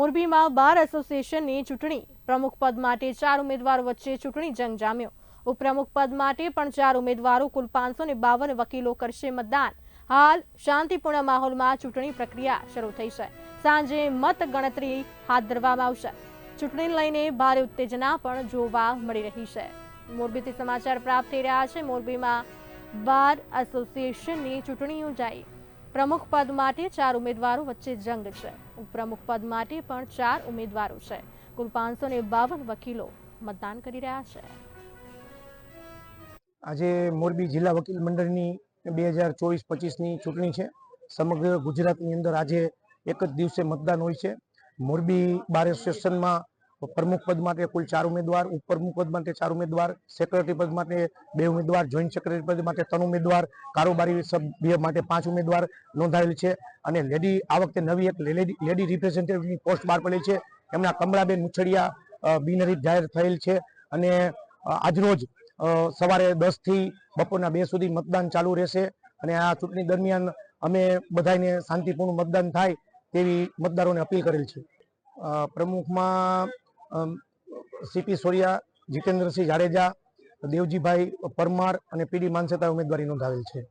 મોરબીમાં બાર એસોસિએશનની ચૂંટણી. પ્રમુખ પદ માટે ચાર ઉમેદવાર વચ્ચે ચૂંટણી જંગ જામ્યો. ઉપપ્રમુખ પદ માટે પણ ચાર ઉમેદવારો, કુલ પાંચસો બાવન વકીલો કરશે મતદાન. હાલ શાંતિપૂર્ણ માહોલમાં ચૂંટણી પ્રક્રિયા શરૂ થઈ છે. સાંજે મત ગણતરી હાથ ધરવામાં આવશે. ચૂંટણીને લઈને ભારે ઉત્તેજના પણ જોવા મળી રહી છે. મોરબીથી સમાચાર પ્રાપ્ત થઈ રહ્યા છે. મોરબીમાં બાર એસોસિએશનની ચૂંટણી યોજાઈ. પ્રમુખ પદ માટે ચાર ઉમેદવારો વચ્ચે જંગ છે. ઉપપ્રમુખ પદ માટે પણ ચાર ઉમેદવારો છે. કુલ પાંચસો ને બાવન વકીલો મતદાન કરી રહ્યા છે. આજે મોરબી જિલ્લા વકીલ મંડળની બે હજાર ચોવીસ પચીસની ચૂંટણી છે. સમગ્ર ગુજરાતની અંદર આજે એક જ દિવસે મતદાન હોય છે. મોરબી બાર એસોસિએશનમાં પ્રમુખ પદ માટે કુલ ચાર ઉમેદવાર, ઉપપ્રમુખ પદ માટે ચાર ઉમેદવાર સેક્રેટરી પદ માટે બે ઉમેદવાર જોઈન્ટ સેક્રેટરી પદ માટે ત્રણ ઉમેદવાર, કારોબારી સભ્ય માટે પાંચ ઉમેદવાર નોંધાયેલ છે. અને લેડી આ વખતે નવી એક લેડી રિપ્રેઝેન્ટેટિવની પોસ્ટ બહાર પડી છે. એમના કમળાબેન મુછડિયા બિનહરીફ જાહેર થયેલ છે. અને આજરોજ સવારે દસથી બપોરના બે સુધી મતદાન ચાલુ રહેશે. અને આ ચૂંટણી દરમિયાન અમે બધાને શાંતિપૂર્ણ મતદાન થાય તેવી મતદારોને અપીલ કરેલ છે. પ્રમુખમાં સીપી સોરિયા જીતેન્દ્રસિંહ જાડેજા દેવજીભાઈ પરમાર અને પીડી માનસેતા ઉમેદવારી નોંધાવેલ છે.